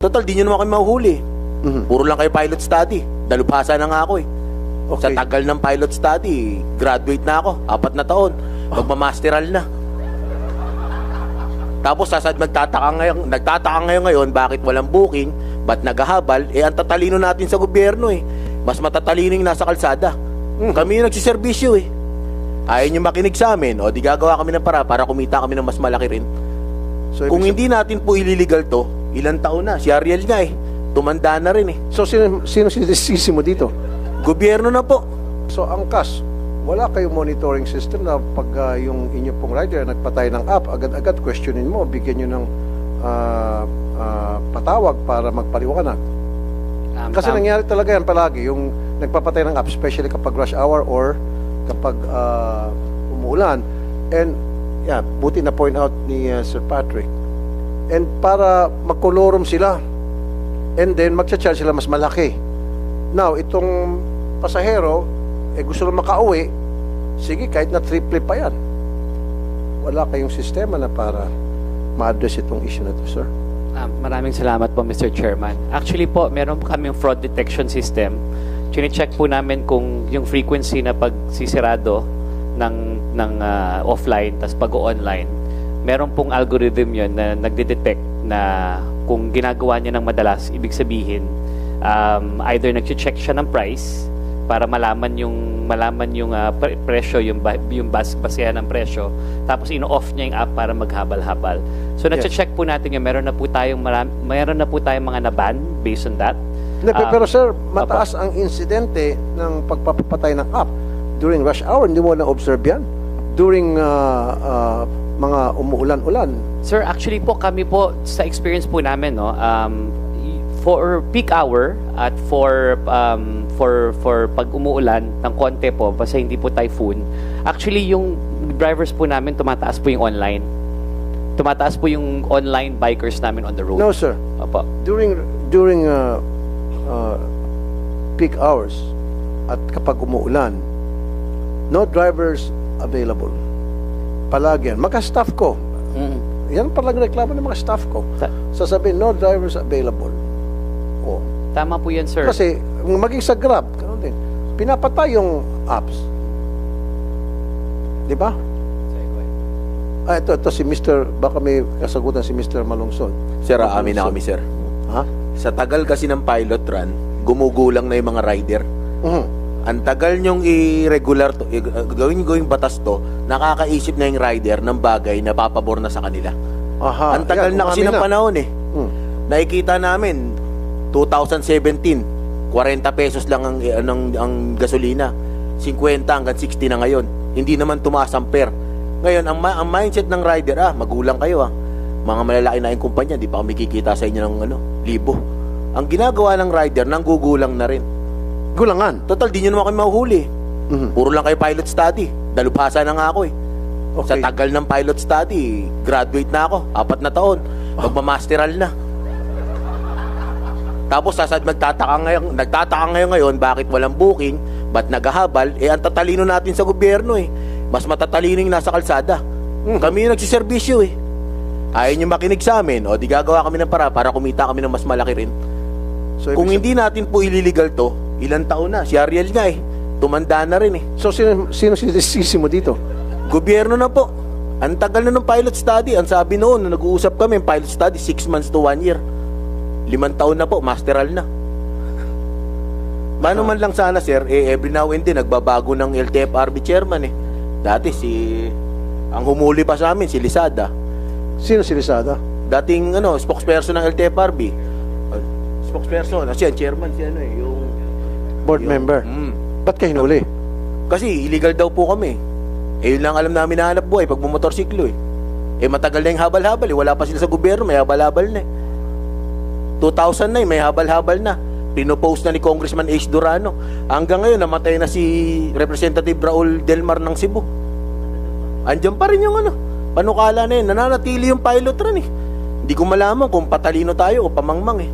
Total, di nyo naman kami mahuhuli. Mhm. Puro lang kayo pilot study. Dalubhasa na nga ako eh. Sa Okay. tagal ng pilot study, graduate na ako. Apat na taon. Magmamasteral na. Tapos sasad magtataka ngayon, nagtataka ngayon ngayon bakit walang booking, ba't naghahabal, eh ang tatalino natin sa gobyerno eh. Mas matatalino yung nasa kalsada. Kami yung nagsiservisyo eh. Ayaw nyo makinig sa amin, o di gagawa kami ng para para kumita kami ng mas malaki rin. So, Kung hindi natin po ililigal to, ilang taon na, si Ariel nga eh. Tumanda na rin eh. So, sino, sino sinisisi mo dito? Gobyerno na po. So, angkas, wala kayong monitoring system na pag ah, yung inyo pong rider nagpatay ng app, agad-agad questionin mo, bigyan nyo ng ah, ah, patawag para magpaliwanag. Um, Kasi um, nangyari talaga yan palagi, yung nagpapatay ng app, especially kapag rush hour or kapag ah, umuulan. And, yeah, buti na point out ni ah, Sir Patrick. And para magkolorum sila, and then magcha-charge sila mas malaki. Now, itong pasahero, eh gusto na makauwi, sige, kahit na triple pa yan. Wala kayong sistema na para ma-address itong issue na to, sir. um, maraming salamat po, Mr. Chairman. Actually po, meron kaming fraud detection system. Chine-check po namin kung yung frequency na pagsisirado ng, ng ah, offline, tas pag-online, meron pong algorithm yon na nagde-detect na kung ginagawa niya ng madalas, ibig sabihin, um, either nag-check siya ng price para malaman yung malaman yung ah, pre- presyo, yung ba- yung bas basehan ng presyo, tapos ino-off niya yung app para maghabal-habal. So Yes. na-check po natin yung meron na po tayong maram, meron na po tayong mga naban based on that. Hindi, Um, pero sir, mataas ang insidente ng pagpapatay ng app during rush hour. Hindi mo na-observe yan? During ah, ah, mga umuulan-ulan. Sir, actually po kami po sa experience po namin no, um, for peak hour at for um, for for pag umuulan ng konti po basta hindi po typhoon. Actually yung drivers po namin tumataas po yung online. Tumataas po yung online bikers namin on the road. No, sir. Opo. During during ah, ah, peak hours at kapag umuulan, no drivers available. Palagi yan. Mga-staff ko. Mm. Yan palang reklamo ng mga staff ko. Ta- Sasabihin, no drivers available. Oh. Tama po yan, sir. Kasi maging sa Grab, ganun din. Pinapatay yung apps. Di ba? Ah, ito, ito si Mr. Baka may kasagutan si Mr. Malungsod. Sir, aamin na kami, sir. Ha? Sa tagal kasi ng pilot run, gumugulang na yung mga rider. Mhm. Ang tagal nyong i-regular to, i- gawin gawing batas to, nakakaisip na yung rider ng bagay na papabor na sa kanila. Aha. Ang tagal yan, na kasi ng panahon eh. Hmm. Nakikita namin 2017, 40 pesos lang ang ang, ang gasolina. 50 hanggang 60 na ngayon. Hindi naman tumaas ang per. Ngayon, ang, ang mindset ng rider, ah, magulang kayo ah. Mga malalaki na yung kumpanya, di pa kami kikita sa inyo ng ano, libo. Ang ginagawa ng rider, nanggugulang na rin. Gulangan. Total, di nyo naman kami mahuhuli. Mhm. Puro lang kayo pilot study. Dalubhasa na nga ako eh. Sa Okay. tagal ng pilot study, graduate na ako. Apat na taon. Magmamasteral na. Tapos sasad magtataka ngayon, nagtataka ngayon ngayon bakit walang booking, ba't naghahabal, eh ang tatalino natin sa gobyerno eh. Mas matatalino yung nasa kalsada. Kami yung nagsiservisyo eh. Ayaw nyo makinig sa amin, o di gagawa kami ng para para kumita kami ng mas malaki rin. So, Kung ibig hindi natin po ililigal to, ilang taon na, si Ariel nga eh. Tumanda na rin eh. So, sino, sino sinisisi mo dito? Gobyerno na po. Ang tagal na ng pilot study. Ang sabi noon, nung nag-uusap kami, pilot study, 6 months to 1 year. Limang taon na po, masteral na. Mano man lang sana, sir, eh, every now and then, nagbabago ng LTFRB chairman eh. Dati si... Ang humuli pa sa amin, si Lisada. Sino si Rizada? Dating, ano, spokesperson ng LTFRB. Uh, spokesperson, kasi ang chairman, si ano eh, yung... Board member. Mm. Ba't kayo hinuli? Kasi illegal daw po kami. Eh, yun lang alam namin na hanap buhay pag bumotorsiklo eh. Eh, matagal na yung habal-habal eh. Wala pa sila sa gobyerno, may habal-habal na eh. 2000 na eh, may habal-habal na. Pinopost na ni Congressman Ace Durano. Hanggang ngayon, namatay na si Representative Raul Delmar ng Cebu. Andiyan pa rin yung ano, panukala na yun. Nananatili yung pilot run eh. Hindi ko malaman kung patalino tayo o pamangmang eh.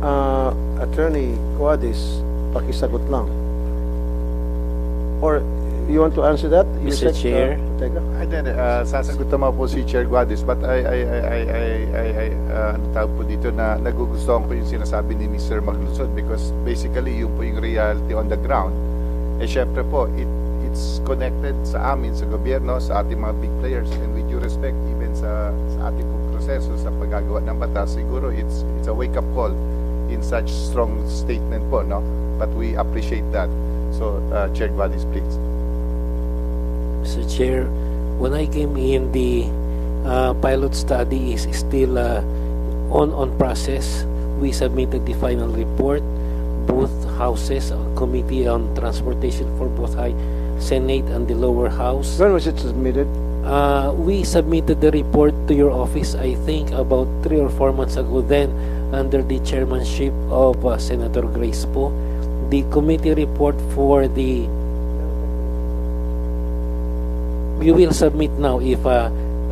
Ah, Attorney Cuadis, pakisagot lang. Or you want to answer that? Mr. Yusek, uh, Chair. Teka. Ay, hindi. Ah, sasagot naman po si Chair Guadis, but I, I, I, I, I, I, I ah, ano tawag po dito na nagugustuhan ko yung sinasabi ni Mr. Maglusod because basically yun po yung reality on the ground. Eh, syempre po, it, it's connected sa amin, sa gobyerno, sa ating mga big players, and with due respect, even sa, sa ating proseso sa paggagawa ng batas, siguro it's, it's a wake-up call in such strong statement po, no? But we appreciate that. So, uh, Chair Guadis, please. Mr. Chair, when I came in, the uh, pilot study is still uh, on on process. We submitted the final report. Both houses, a committee on transportation for both high Senate and the lower house. When was it submitted? Uh, we submitted the report to your office, I think, about three or four months ago. Then, under the chairmanship of uh, Senator Grace Poe, the committee report for the we will submit now if uh,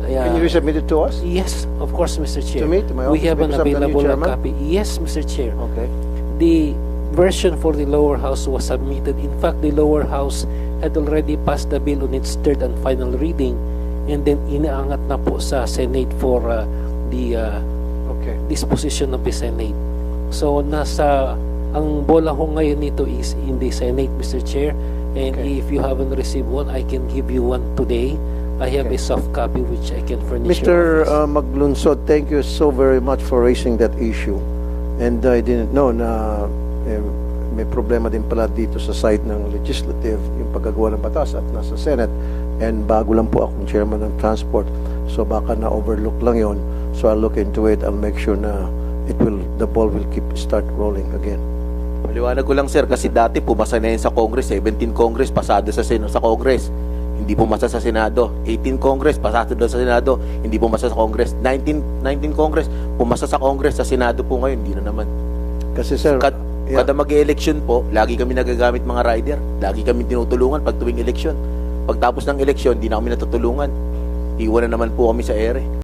Can you resubmit it to us? yes, of course, Mr. Chair. To me, to my we office, have an available copy. Yes, Mr. Chair. Okay. The version for the lower house was submitted. In fact, the lower house had already passed the bill on its third and final reading and then inaangat na po sa Senate for uh, the uh, Okay. disposition of the Senate. So, nasa, ang bola ho ngayon nito is in the Senate, Mr. Chair. And Okay. if you haven't received one, I can give you one today. I have Okay. a soft copy which I can furnish Mr. Uh, Maglunsod, thank you so very much for raising that issue. And I didn't know na eh, may problema din pala dito sa side ng legislative, yung paggagawa ng batas at nasa Senate. And bago lang po akong chairman ng transport. So baka na-overlook lang yon. So I'll look into it. I'll make sure na it will, the ball will keep start rolling again. Maliwanag ko lang sir kasi dati pumasa na yun sa Congress, 17 Congress pasado sa Sen- sa Congress. Hindi pumasa sa Senado. 18 Congress pasado daw sa Senado, hindi pumasa sa Congress. 19 19 Congress pumasa sa Congress sa Senado po ngayon, hindi na naman. Kasi sir, Kad, yeah. Kada mag-election po, lagi kami nagagamit mga rider. Lagi kami tinutulungan pag tuwing election. Pagtapos ng election, hindi na kami natutulungan. Iwan na naman po kami sa ere.